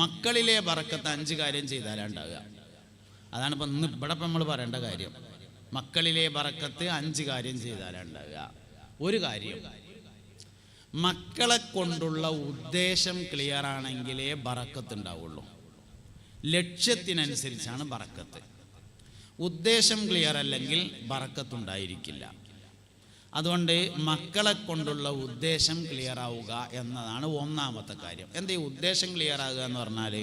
മക്കളിലെ ബറക്കത്ത് അഞ്ച് കാര്യം ചെയ്താലാണ് ഉണ്ടാകുക അതാണ് ഇപ്പം ഇന്ന് ഇവിടെ ഇപ്പം നമ്മൾ പറയേണ്ട കാര്യം. മക്കളിലെ ബറക്കത്ത് അഞ്ച് കാര്യം ചെയ്താലാണ് ഉണ്ടാകുക ഒരു കാര്യം. മക്കളെ കൊണ്ടുള്ള ഉദ്ദേശം ക്ലിയർ ആണെങ്കിലേ ബറക്കത്ത് ഉണ്ടാവുള്ളൂ. ലക്ഷ്യത്തിനനുസരിച്ചാണ് ബറക്കത്ത് ഉദ്ദേശം ക്ലിയർ അല്ലെങ്കിൽ ബറക്കത്ത് ഉണ്ടായിരിക്കില്ല. അതുകൊണ്ട് മക്കളെ കൊണ്ടുള്ള ഉദ്ദേശം ക്ലിയർ ആവുക എന്നതാണ് ഒന്നാമത്തെ കാര്യം. എന്താ ഈ ഉദ്ദേശം ക്ലിയർ ആകുക എന്ന് പറഞ്ഞാൽ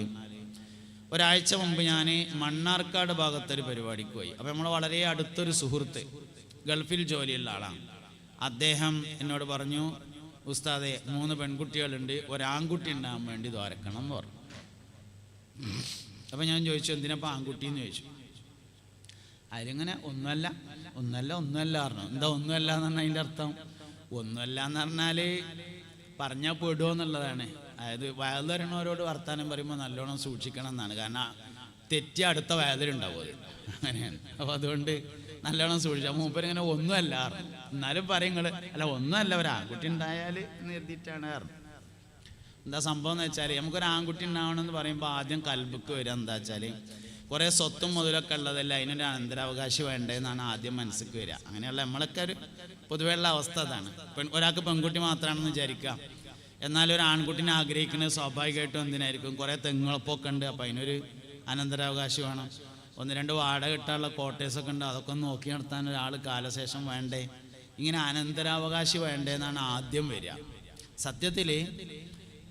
ഒരാഴ്ച മുമ്പ് ഞാൻ മണ്ണാർക്കാട് ഭാഗത്തൊരു പരിപാടിക്ക് പോയി. അപ്പോൾ നമ്മൾ വളരെ അടുത്തൊരു സുഹൃത്ത് ഗൾഫിൽ ജോലിയുള്ള ആളാണ്. അദ്ദേഹം എന്നോട് പറഞ്ഞു ഉസ്താദെ മൂന്ന് പെൺകുട്ടികളുണ്ട് ഒരാൺകുട്ടി ഉണ്ടാകാൻ വേണ്ടി ദ്വാരക്കണം എന്ന് പറഞ്ഞു. അപ്പം ഞാൻ ചോദിച്ചു എന്തിനപ്പോൾ ആൺകുട്ടി എന്ന് ചോദിച്ചു. അതിലിങ്ങനെ ഒന്നുമല്ല ഒന്നല്ല ഒന്നുമല്ല പറഞ്ഞു. എന്താ ഒന്നുമല്ല എന്ന് പറഞ്ഞാൽ അതിന്റെ അർത്ഥം? ഒന്നുമല്ല എന്ന് പറഞ്ഞാൽ പറഞ്ഞാൽ പെടുമോ അതായത് വയലുതരണവരോട് വർത്താനം പറയുമ്പോൾ നല്ലോണം സൂക്ഷിക്കണം എന്നാണ്. കാരണം തെറ്റി അടുത്ത വയലുണ്ടാവും അത്. അങ്ങനെയാണ്. അപ്പോൾ അതുകൊണ്ട് നല്ലോണം സൂക്ഷിച്ചാൽ മൂപ്പരിങ്ങനെ ഒന്നുമല്ല പറഞ്ഞു. എന്നാലും പറയും നിങ്ങൾ അല്ല ഒന്നുമല്ല. ഒരു ആൺകുട്ടി ഉണ്ടായാൽ എന്ന് കരുതിയിട്ടാണ് പറഞ്ഞു. എന്താ സംഭവം എന്ന് വെച്ചാൽ നമുക്കൊരു ആൺകുട്ടി ഉണ്ടാവണമെന്ന് പറയുമ്പോൾ ആദ്യം കൽബുക്ക് വരിക എന്താ വെച്ചാൽ കുറേ സ്വത്തും മുതലൊക്കെ ഉള്ളതല്ല? അതിനൊരു അനന്തരാവകാശി വേണ്ടതെന്നാണ് ആദ്യം മനസ്സിലേക്ക് വരിക. അങ്ങനെയുള്ള നമ്മളൊക്കെ ഒരു പൊതുവെയുള്ള അവസ്ഥ അതാണ്. പെൺ ഒരാൾക്ക് പെൺകുട്ടി മാത്രമാണെന്ന് വിചാരിക്കാം എന്നാലും ഒരു ആൺകുട്ടിനെ ആഗ്രഹിക്കുന്നത് സ്വാഭാവികമായിട്ടും എന്തിനായിരിക്കും? കുറേ തെങ്ങുളപ്പൊക്കെ ഉണ്ട്. അപ്പോൾ അതിനൊരു അനന്തരാവകാശി വേണം. ഒന്ന് രണ്ട് വാട കിട്ടാനുള്ള കോട്ടേഴ്സൊക്കെ ഉണ്ട്. അതൊക്കെ ഒന്ന് നോക്കി നടത്താൻ ഒരാൾ കാലശേഷം വേണ്ടേ? ഇങ്ങനെ അനന്തരാവകാശി വേണ്ടേന്നാണ് ആദ്യം വരിക. സത്യത്തിൽ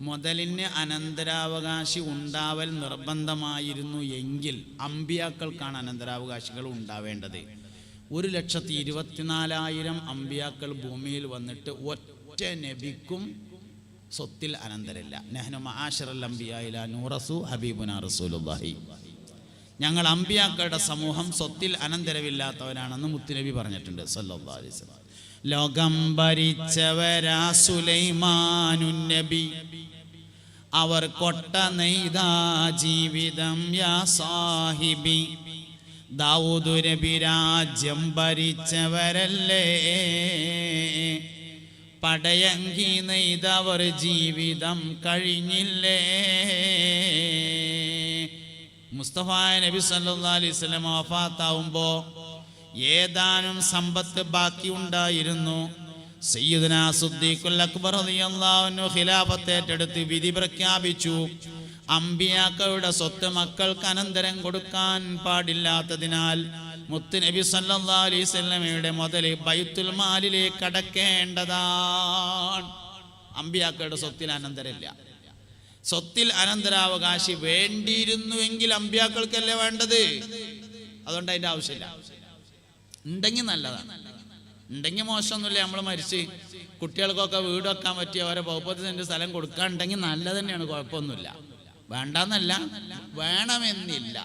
മുതലിന് അനന്തരാവകാശി ഉണ്ടാവൽ നിർബന്ധമായിരുന്നു എങ്കിൽ അമ്പിയാക്കൾക്കാണ് അനന്തരാവകാശികൾ ഉണ്ടാവേണ്ടത്. ഒരു ലക്ഷത്തി ഇരുപത്തിനാലായിരം അമ്പിയാക്കൾ ഭൂമിയിൽ വന്നിട്ട് ഒറ്റ നബിക്കും സ്വത്തിൽ അനന്തരല്ല. നെഹ്നു മഹാഷറൽ അമ്പിയായില നൂറസു ഹബീബുന റസൂലുള്ളാഹി. ഞങ്ങൾ അമ്പിയാക്കളുടെ സമൂഹം സ്വത്തിൽ അനന്തരവില്ലാത്തവരാണെന്ന് മുത്തുനബി പറഞ്ഞിട്ടുണ്ട്. അലൈഹി വസല്ലം. ലോകം ഭരിച്ചവരാ സുലൈമാനു നബി. അവർ കൊട്ട നെയ്താ ജീവിതം യാ സാഹിബി. ദാവൂദ് നബി രാജ്യം ഭരിച്ചവരല്ലേ. പടയങ്കി നെയ്തവർ ജീവിതം കഴിഞ്ഞില്ലേ. മുസ്തഫ നബി സല്ലാ അലൈഹി വസല്ലം വഫാത്താവുമ്പോൾ ഏതാനും സമ്പത്ത് ബാക്കി ഉണ്ടായിരുന്നു. സയ്യിദുന അക്ബർ റളിയല്ലാഹു ഖിലാഫത്ത് ഏറ്റെടുത്ത് വിധി പ്രഖ്യാപിച്ചു. അമ്പിയാക്കളുടെ സ്വത്ത് മക്കൾക്ക് അനന്തരം കൊടുക്കാൻ പാടില്ലാത്തതിനാൽ മുത്ത് നബി സല്ലല്ലാഹു അലൈഹി മുതൽ ബൈത്തുൽ മാലിലേക്ക് അടക്കേണ്ടതാണ് അമ്പിയാക്കളുടെ സ്വത്തിൽ അനന്തരമില്ല. സ്വത്തിൽ അനന്തരാവകാശി വേണ്ടിയിരുന്നുവെങ്കിൽ അമ്പിയാക്കൾക്കല്ലേ വേണ്ടത്? അതുകൊണ്ട് അതിന്റെ ആവശ്യമില്ല. ഉണ്ടെങ്കിൽ നല്ലതാണ്. ഉണ്ടെങ്കിൽ മോശമൊന്നുമില്ല. നമ്മൾ മരിച്ച് കുട്ടികൾക്കൊക്കെ വീട് വെക്കാൻ പറ്റിയ ഓരോ പൗപ്പത്തി സെന്റ് സ്ഥലം കൊടുക്കാണ്ടെങ്കിൽ നല്ലത് തന്നെയാണ്. കുഴപ്പമൊന്നുമില്ല. വേണ്ടെന്നല്ല. വേണമെന്നില്ല.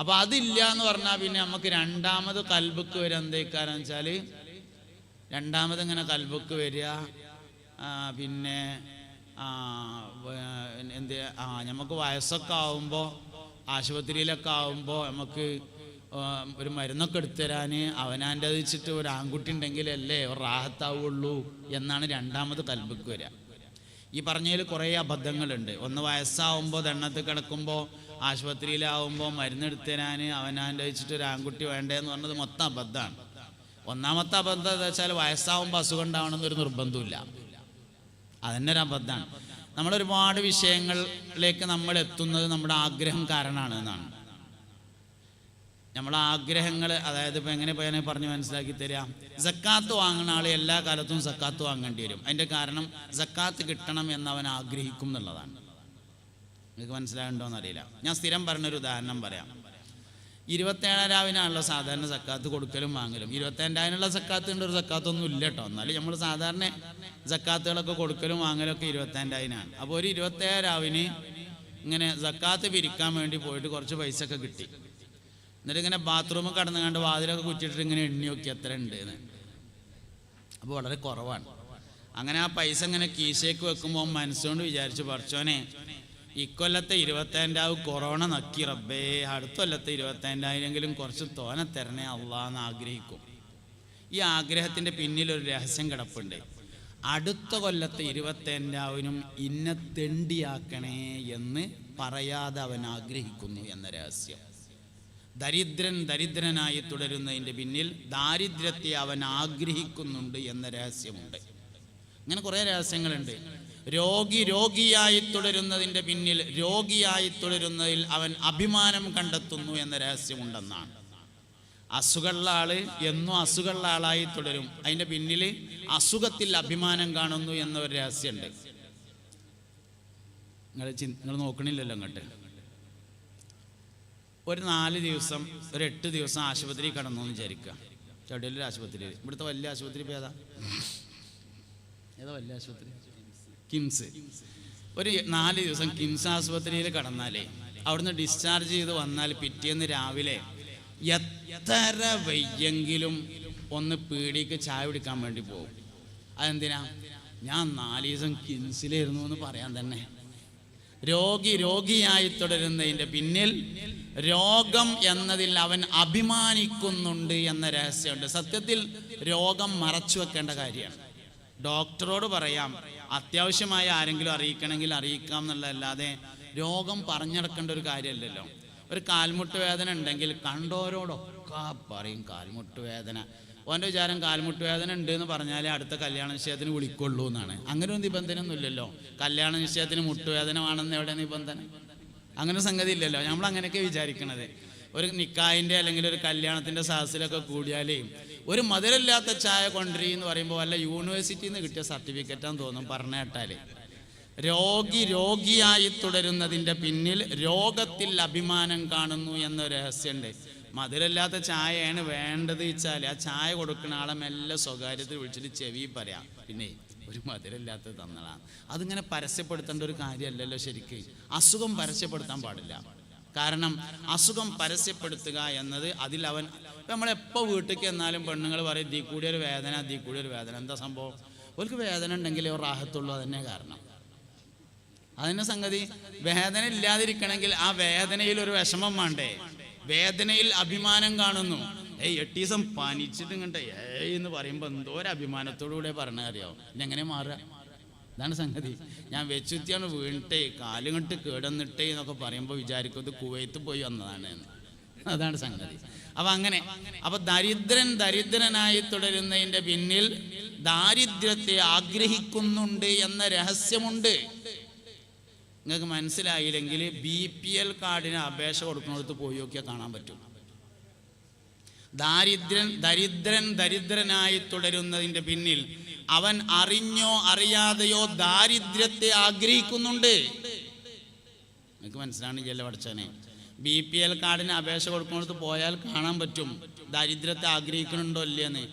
അപ്പൊ അതില്ല എന്ന് പറഞ്ഞാൽ പിന്നെ നമുക്ക് രണ്ടാമത് കൽബുക്ക് വരിക എന്തേക്കാരെന്ന് വെച്ചാൽ രണ്ടാമത് ഇങ്ങനെ കൽബുക്ക് വരിക? പിന്നെ എന്ത് ആ നമുക്ക് വയസ്സൊക്കെ ആവുമ്പോൾ ആശുപത്രിയിലൊക്കെ ആവുമ്പോൾ നമുക്ക് ഒരു മരുന്നൊക്കെ എടുത്തു തരാൻ അവനാന്റെ വെച്ചിട്ട് ഒരു ആൺകുട്ടി ഉണ്ടെങ്കിലല്ലേ റാഹത്താവുള്ളൂ എന്നാണ് രണ്ടാമത് കൽബിക്ക് വരിക. ഈ പറഞ്ഞതിൽ കുറേ അബദ്ധങ്ങളുണ്ട്. ഒന്ന് വയസ്സാവുമ്പോൾ ദണ്ണത്ത് കിടക്കുമ്പോൾ ആശുപത്രിയിലാവുമ്പോൾ മരുന്നെടുത്തരാൻ അവനാന്റെ വെച്ചിട്ട് ഒരു ആൺകുട്ടി വേണ്ടതെന്ന് പറഞ്ഞത് മൊത്തം അബദ്ധമാണ്. ഒന്നാമത്തെ അബദ്ധം എന്താ വെച്ചാൽ വയസ്സാവുമ്പോൾ അസുഖം ഉണ്ടാവണമെന്നൊരു നിർബന്ധമില്ല അതന്നെ ഒരു അബദ്ധമാണ്. നമ്മളൊരുപാട് വിഷയങ്ങളിലേക്ക് നമ്മൾ എത്തുന്നത് നമ്മുടെ ആഗ്രഹം കാരണമാണ് എന്നാണ്. നമ്മളെ ആഗ്രഹങ്ങൾ അതായത് ഇപ്പം എങ്ങനെ പോയാൽ പറഞ്ഞ് മനസ്സിലാക്കി തരാം. സക്കാത്ത് വാങ്ങുന്ന ആൾ എല്ലാ കാലത്തും സക്കാത്ത് വാങ്ങേണ്ടി വരും. അതിന്റെ കാരണം സക്കാത്ത് കിട്ടണം എന്ന് അവൻ ആഗ്രഹിക്കും എന്നുള്ളതാണ്. നിങ്ങൾക്ക് മനസ്സിലാകണ്ടോ എന്നറിയില്ല. ഞാൻ സ്ഥിരം പറഞ്ഞൊരു ഉദാഹരണം പറയാം. ഇരുപത്തേഴാം രാവിനാണല്ലോ സാധാരണ സക്കാത്ത് കൊടുക്കലും വാങ്ങലും. ഇരുപത്തേഴായിനുള്ള സക്കാത്ത് ഉണ്ട് ഒരു സക്കാത്തൊന്നും ഇല്ല കേട്ടോ. എന്നാലും നമ്മൾ സാധാരണ സക്കാത്തുകളൊക്കെ കൊടുക്കലും വാങ്ങലും ഒക്കെ അപ്പോൾ ഒരു ഇരുപത്തേഴ് രാവിന് ഇങ്ങനെ സക്കാത്ത് പിരിക്കാൻ വേണ്ടി പോയിട്ട് കുറച്ച് പൈസ ഒക്കെ കിട്ടി. എന്നിട്ട് ഇങ്ങനെ ബാത്റൂമിൽ കടന്നു കണ്ട് വാതിലൊക്കെ കുച്ചിട്ട് ഇങ്ങനെ എണ്ണി നോക്കി എത്ര ഉണ്ട് എന്ന് അപ്പോൾ വളരെ കുറവാണ്. അങ്ങനെ ആ പൈസ ഇങ്ങനെ കീശയ്ക്ക് വെക്കുമ്പോൾ മനസ്സുകൊണ്ട് വിചാരിച്ചു പറിച്ചോനെ ഇക്കൊല്ലത്തെ ഇരുപത്തേഴാവും കൊറോണ നക്കി റബ്ബേ അടുത്ത കൊല്ലത്തെ ഇരുപത്തേഴായിരെങ്കിലും കുറച്ച് തോനെ തരണേ അള്ളാന്ന് ആഗ്രഹിക്കും. ഈ ആഗ്രഹത്തിന്റെ പിന്നിൽ ഒരു രഹസ്യം കിടപ്പുണ്ട്. അടുത്ത കൊല്ലത്തെ ഇരുപത്തേണ്ടാവിനും ഇന്ന തെണ്ടിയാക്കണേ എന്ന് പറയാതെ അവൻ ആഗ്രഹിക്കുന്നു എന്ന രഹസ്യം. ദരിദ്രൻ ദരിദ്രനായി തുടരുന്നതിന്റെ പിന്നിൽ ദാരിദ്ര്യത്തെ അവൻ ആഗ്രഹിക്കുന്നുണ്ട് എന്ന രഹസ്യമുണ്ട്. അങ്ങനെ കുറേ രഹസ്യങ്ങളുണ്ട്. രോഗി രോഗിയായി തുടരുന്നതിന്റെ പിന്നിൽ രോഗിയായി തുടരുന്നതിൽ അവൻ അഭിമാനം കണ്ടെത്തുന്നു എന്ന രഹസ്യമുണ്ടെന്നാണ്. അസുഖമുള്ള ആൾ എന്നും അസുഖമുള്ള ആളായി തുടരും. അതിന്റെ പിന്നിൽ അസുഖത്തിൽ അഭിമാനം കാണുന്നു എന്ന ഒരു രഹസ്യമുണ്ട് നിങ്ങൾ നിങ്ങൾ നോക്കണില്ലല്ലോ അങ്ങോട്ട്. ഒരു നാല് ദിവസം ഒരു എട്ട് ദിവസം ആശുപത്രി കടന്നു എന്ന് വിചാരിക്കുക. ചടിയൊരു ആശുപത്രി ഇവിടുത്തെ വലിയ ആശുപത്രി ഇപ്പോൾ ഏതാ? വലിയ ആശുപത്രി? കിംസ്. ഒരു നാല് ദിവസം കിംസ് ആശുപത്രിയിൽ കടന്നാലേ അവിടുന്ന് ഡിസ്ചാർജ് ചെയ്ത് വന്നാൽ പിറ്റേന്ന് രാവിലെ എത്ര വയ്യെങ്കിലും ഒന്ന് പീടിക്ക് ചായ കുടിക്കാൻ വേണ്ടി പോകും. അതെന്തിനാ? ഞാൻ നാല് ദിവസം കിംസിലായിരുന്നു എന്ന് പറയാൻ തന്നെ. രോഗി രോഗിയായി തുടരുന്നതിന്റെ പിന്നിൽ രോഗം എന്നതിൽ അവൻ അഭിമാനിക്കുന്നുണ്ട് എന്ന രഹസ്യമുണ്ട്. സത്യത്തിൽ രോഗം മറച്ചു വെക്കേണ്ട കാര്യമാണ്. ഡോക്ടറോട് പറയാം അത്യാവശ്യമായ ആരെങ്കിലും അറിയിക്കണമെങ്കിൽ അറിയിക്കാം എന്നുള്ളതല്ലാതെ രോഗം പറഞ്ഞെടുക്കേണ്ട ഒരു കാര്യമല്ലല്ലോ. ഒരു കാൽമുട്ട് വേദന ഉണ്ടെങ്കിൽ കണ്ടോരോടൊക്കെ പറയും കാൽമുട്ട് വേദന. ഓന്റെ വിചാരം കാൽമുട്ട് വേദന ഉണ്ട് എന്ന് പറഞ്ഞാലേ അടുത്ത കല്യാണ നിശ്ചയത്തിന് വിളിക്കുള്ളൂ എന്നാണ്. അങ്ങനെ ഒരു നിബന്ധനയൊന്നും ഇല്ലല്ലോ കല്യാണ നിശ്ചയത്തിന് മുട്ടുവേദനമാണെന്ന് എവിടെ നിബന്ധന? അങ്ങനെ സംഗതി ഇല്ലല്ലോ. നമ്മൾ അങ്ങനെയൊക്കെ വിചാരിക്കണത്. ഒരു നിക്കായിന്റെ അല്ലെങ്കിൽ ഒരു കല്യാണത്തിന്റെ സാഹസിലൊക്കെ കൂടിയാലേ ഒരു മധുരമില്ലാത്ത ചായ കൊണ്ടുവരി എന്ന് പറയുമ്പോൾ അല്ല യൂണിവേഴ്സിറ്റിയിൽ നിന്ന് കിട്ടിയ സർട്ടിഫിക്കറ്റാന്ന് തോന്നും പറഞ്ഞ കേട്ടാലേ. രോഗി രോഗിയായി തുടരുന്നതിന്റെ പിന്നിൽ രോഗത്തിൽ അഭിമാനം കാണുന്നു എന്ന രഹസ്യമുണ്ട്. മധുരമില്ലാത്ത ചായയാണ് വേണ്ടത് വെച്ചാൽ ആ ചായ കൊടുക്കുന്ന ആളെ മെല്ലെ സ്വകാര്യത്തിൽ വിളിച്ചിട്ട് ചെവി പറയാം. പിന്നെ ഒരു മധുരമില്ലാത്തത് തന്നതാണ് അതിങ്ങനെ പരസ്യപ്പെടുത്തേണ്ട ഒരു കാര്യമല്ലല്ലോ ശരിക്ക്. അസുഖം പരസ്യപ്പെടുത്താൻ പാടില്ല. കാരണം അസുഖം പരസ്യപ്പെടുത്തുക എന്നത് അതിൽ അവൻ നമ്മളെപ്പോൾ വീട്ടിലേക്ക് എന്നാലും പെണ്ണുങ്ങൾ പറയും ദീ കൂടി ഒരു വേദന ദീ കൂടി ഒരു വേദന. എന്താ സംഭവം? അവർക്ക് വേദന ഉണ്ടെങ്കിലേ ഒരു റാഹത്തുള്ളൂ അതന്നെ കാരണം. അതിന്റെ സംഗതി. വേദന ഇല്ലാതിരിക്കണമെങ്കിൽ ആ വേദനയിൽ ഒരു വിഷമം വേണ്ടേ? വേദനയിൽ അഭിമാനം കാണുന്നു. ഏയ് എട്ട് ദിവസം പനിച്ചിട്ട് ഇങ്ങട്ടെ ഏയ് എന്ന് പറയുമ്പോൾ എന്തോ ഒരു അഭിമാനത്തോടുകൂടെ പറഞ്ഞ അറിയാവും എങ്ങനെ മാറുക? ഇതാണ് സംഗതി. ഞാൻ വെച്ചുത്തിയാണ് വീണിട്ടേ കാലുകെട്ട് കേടന്നിട്ടേ എന്നൊക്കെ പറയുമ്പോൾ വിചാരിക്കും ഇത് കുവൈത്ത് പോയി വന്നതാണ് അതാണ് സംഗതി. അപ്പൊ അങ്ങനെ അപ്പൊ ദരിദ്രൻ ദരിദ്രനായി തുടരുന്നതിന്റെ പിന്നിൽ ദാരിദ്ര്യത്തെ ആഗ്രഹിക്കുന്നുണ്ട് എന്ന രഹസ്യമുണ്ട്. നിങ്ങൾക്ക് മനസ്സിലായില്ലെങ്കിൽ ബി പി എൽ കാർഡിന് അപേക്ഷ കൊടുക്കുന്നിടത്ത് പോയി നോക്കിയാൽ കാണാൻ പറ്റും. ദാരിദ്രൻ ദരിദ്രൻ ദരിദ്രനായി തുടരുന്നതിന്റെ പിന്നിൽ അവൻ അറിഞ്ഞോ അറിയാതെയോ ദാരിദ്ര്യത്തെ ആഗ്രഹിക്കുന്നുണ്ട്. നിങ്ങൾക്ക് മനസ്സിലാണില്ല പഠിച്ചനെ ബി പി എൽ കാർഡിന് അപേക്ഷ കൊടുക്കുന്നിടത്ത് പോയാൽ കാണാൻ പറ്റും. ദാരിദ്ര്യത്തെ ആഗ്രഹിക്കുന്നുണ്ടോ ഇല്ലയെന്ന്.